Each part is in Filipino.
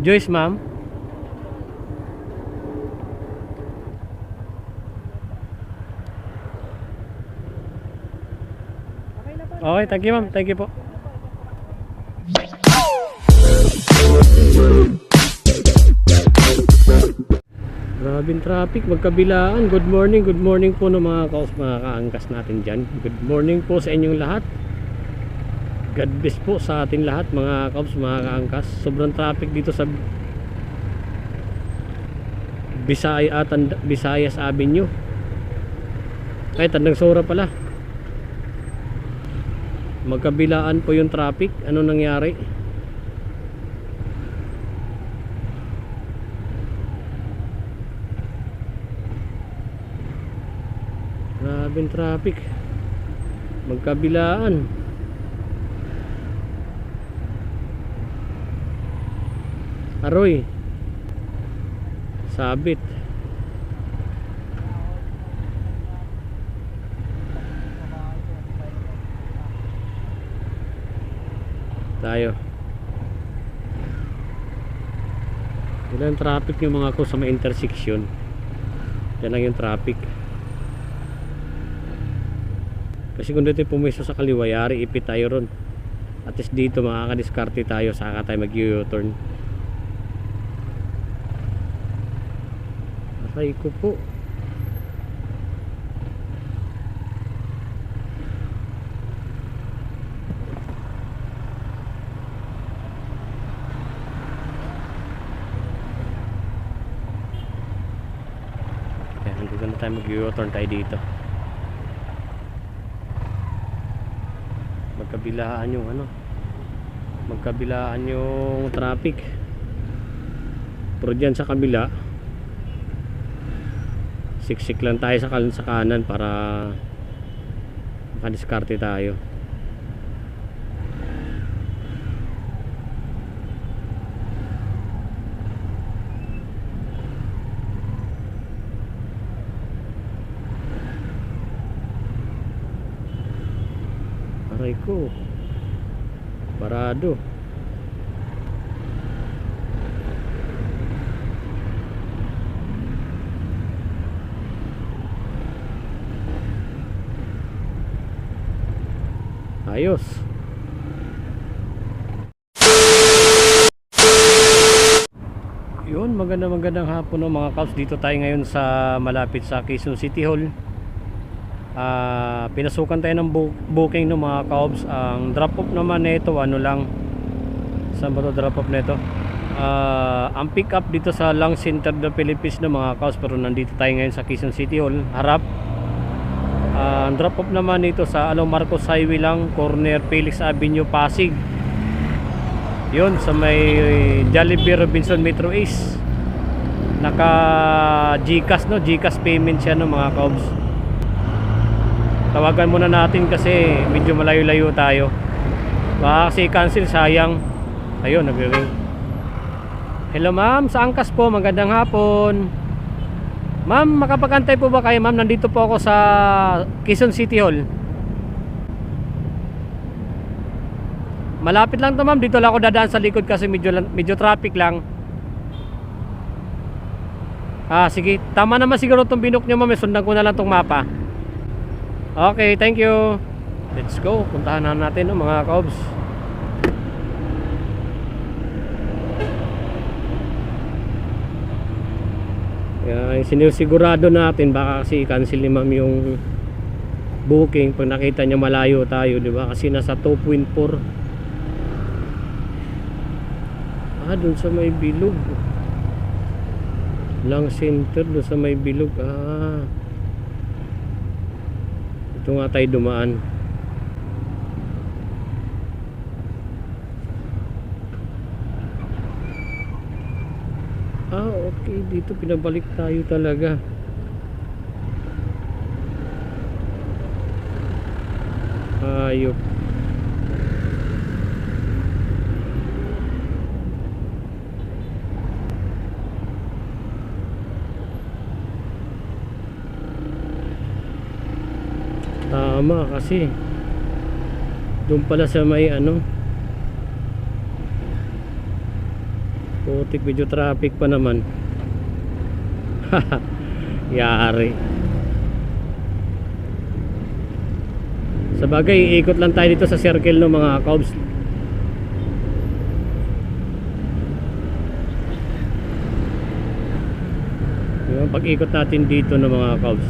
Joyce, ma'am. Okay thank you, ma'am. Thank you po. Grabing traffic, magkabilaan. Good morning, good morning po ng mga kaos, mga kaangkas natin dyan. Good morning po sa inyong lahat. God bless po sa ating lahat, mga kaos, mga kaangkas. Sobrang traffic dito sa Bisaya at Visayas Avenue. Ay, Tandang Sora pala. Magkabilaan po yung traffic. Ano nangyari? Grabing traffic. Magkabilaan. Aroy. Sabit. Tayo. Ang traffic yung mga ko sa may intersection. Yan lang yung traffic. Kasi kung dito pumiso sa kaliwa, yari ipit tayo ron. At least dito makakadiskarte tayo saka tayo mag-u-turn. Aray ko po. Hindi na tayo mag-u-turn tayo dito. Magkabilaan yung ano. Magkabilaan yung traffic. Pero dyan sa kabila, siksik lang tayo sa, kan sa kanan para makadiskarte tayo. Aray ko. Parado. Ayos. Yun, maganda magandang hapon no, mga kaps. Dito tayo ngayon sa malapit sa Quezon City Hall. Ah, pinasukan tayo ng booking no mga kaobs. Ang drop off naman nito ano lang saan ba to drop off nito? Ah, ang pick up dito sa Lang Center ng Philippines no mga kaobs pero nandito tayo ngayon sa Quezon City Hall, harap. Ang drop off naman nito sa Alo Marcos Highway lang, corner Felix Avenue, Pasig. Yun sa may Jollibee Robinson Metro East. Naka GCash no, GCash payment siya no mga kaobs tawagan muna natin kasi medyo malayo-layo tayo. Baka kasi cancel sayang. Ayun nagre-ring hello ma'am. Sa angkas po magandang hapon ma'am makapagantay po ba kayo? Ma'am nandito po ako sa Quezon City Hall. Malapit lang to ma'am. Dito lang ako dadaan sa likod kasi medyo, medyo traffic lang. Ah sige. Tama naman siguro itong binok nyo ma'am. Eh, sundan ko na lang tong mapa. Okay, thank you. Let's go. Puntahan na natin no, mga kaobs. Kaya sinisigurado natin baka kasi cancel ni ma'am yung booking pag nakita niya malayo tayo, di ba? Kasi nasa 2.4. Ah, dun sa may bilog. Lang center dun sa may bilog. Ah. Ito nga tayo dumaan. Okay. Dito pinabalik tayo talaga. Ayop. Tama kasi doon pala sa may ano Putik video traffic pa naman. Yari. Sa bagay, iikot lang tayo dito sa circle ng mga cobs. Yung pag-ikot natin dito ng mga cobs.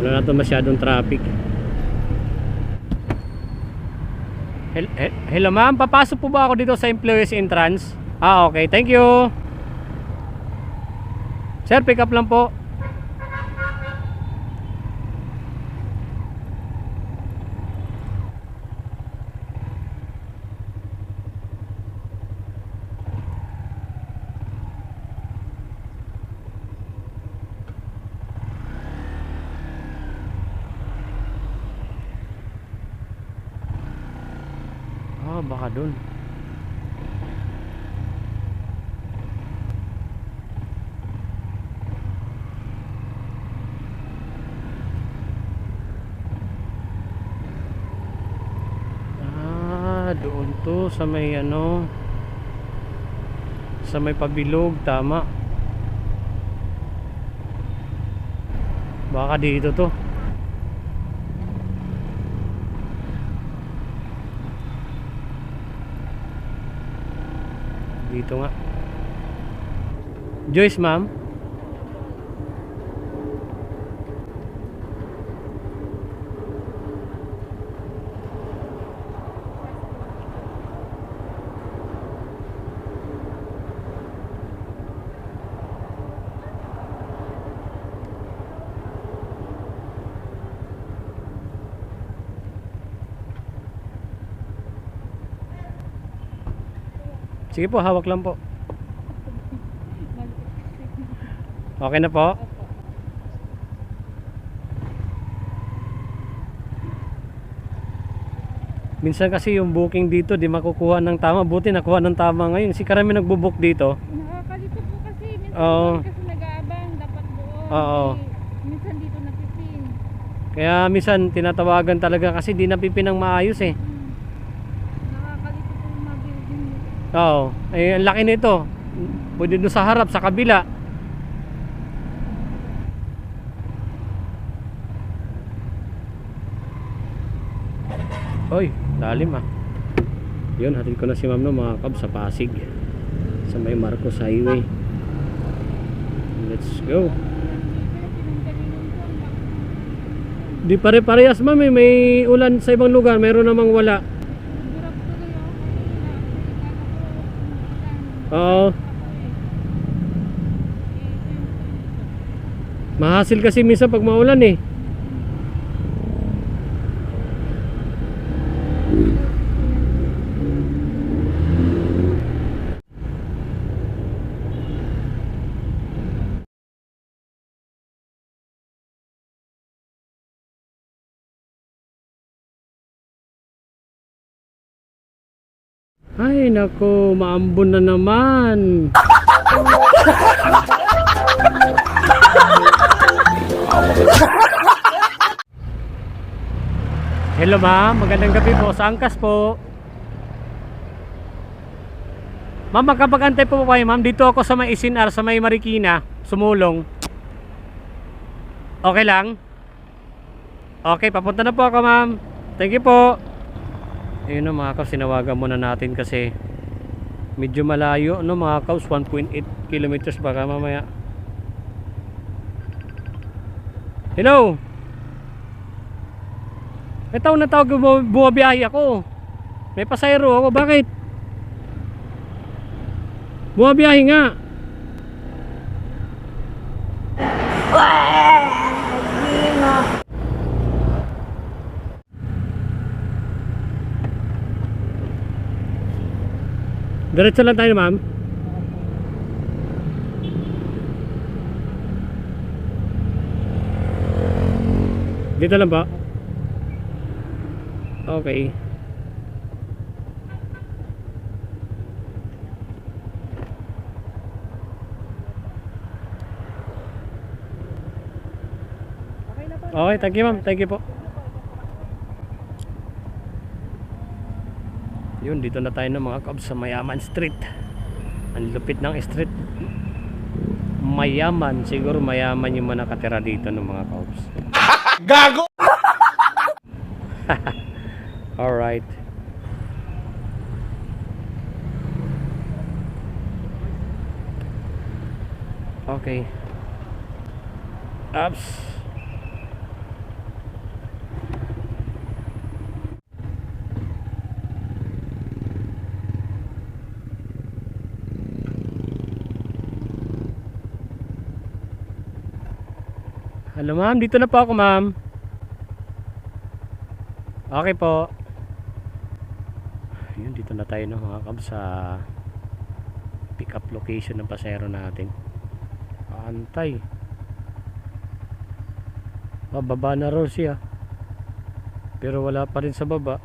Wala na masyadong traffic. Hel- he- Hello ma'am, papasok po ba ako dito sa employees entrance? Ah, okay. Thank you. Sir, pick up lang po. Ah, baka dun. Ah, doon to sa may ano sa may pabilog, tama. Baka dito to. Dito nga. Joyce, ma'am. Sige po, hawak lang po. Okay na po? Minsan kasi yung booking dito di makukuha ng tama. Buti nakuha ng tama ngayon. Si karami nagbo-book dito. Nakakalito po kasi. Minsan Oo. kasi nag-aabang. Dapat doon. Oo. Eh, minsan dito napipin. Kaya minsan tinatawagan talaga kasi di napipinang maayos eh. Hmm. Nakakalito po yung mga Oo. Eh, ang laki nito. Pwede doon sa harap, sa kabila. Oy, lalim ah. Yun, hatid ko na si ma'am no, mga kab sa Pasig. Sa may Marcos Highway. Let's go. Di pare-parehas ma'am eh. May ulan sa ibang lugar, meron namang wala. Burap tuloy ako kanina. Akala ko, umulan. Oo. Mahasil kasi minsan pag maulan eh. Ay nako, maambon na naman. Hello ma'am, magandang gabi po. Sa Angkas po. Ma'am, magkapag-antay po kayo ma'am. Dito ako sa may Isinar, sa may Marikina, sumulong. Okay lang? Okay, papunta na po ako ma'am. Thank you po. Ayun no, mga kaus, sinawagan muna natin kasi medyo malayo no mga kaus, 1.8 kilometers baka mamaya. Hello? May tawag na tawag bu- bumabiyahe ako. May pasayro ako. Bakit? Bumabiyahe nga. Diretso lang tayo, ma'am. Dito lang ba? Okay. Okay thank you ma'am. Thank you po. Yun, dito na tayo ng mga kabs sa Mayaman Street. Ang lupit ng street. Mayaman. Siguro mayaman yung mga nakatira dito ng mga kaops. Gago! Alright. Okay. Ups. Hello ma'am, dito na po ako ma'am. Okay po. Yun, dito na tayo no, mga kab sa pick up location ng pasero natin. Antay. Bababa na raw siya. Pero wala pa rin sa baba.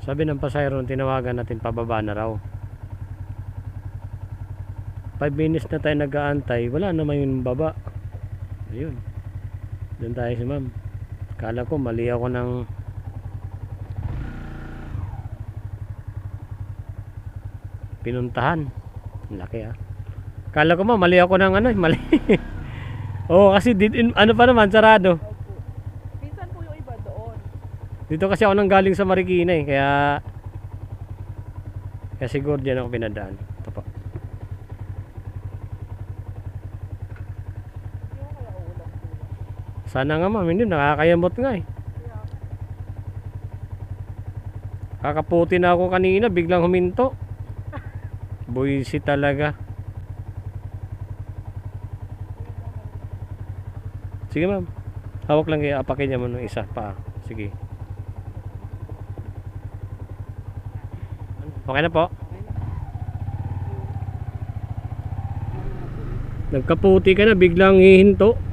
Sabi ng pasero, tinawagan natin pababa na raw. 5 minutes na tayo nag-aantay, wala naman yung baba. Ayun. Doon tayo si ma'am. Kala ko mali ako ng pinuntahan. Laki ah. Kala ko ma mali ako ng ano, mali. Oo, kasi did, in- ano pa naman sarado. Minsan po yung iba doon. Dito kasi ako nang galing sa Marikina eh, kaya kaya siguro diyan ako pinadaan. Ito po. Yung kaya ulam po. Sana nga ma'am, hindi nakakayamot nga eh. Kakaputi na ako kanina, biglang huminto. Buisi talaga. Sige ma'am. Hawak lang kayo, apakin niya mo ng isa pa. Sige. Okay na po. Nagkaputi ka na, biglang hihinto.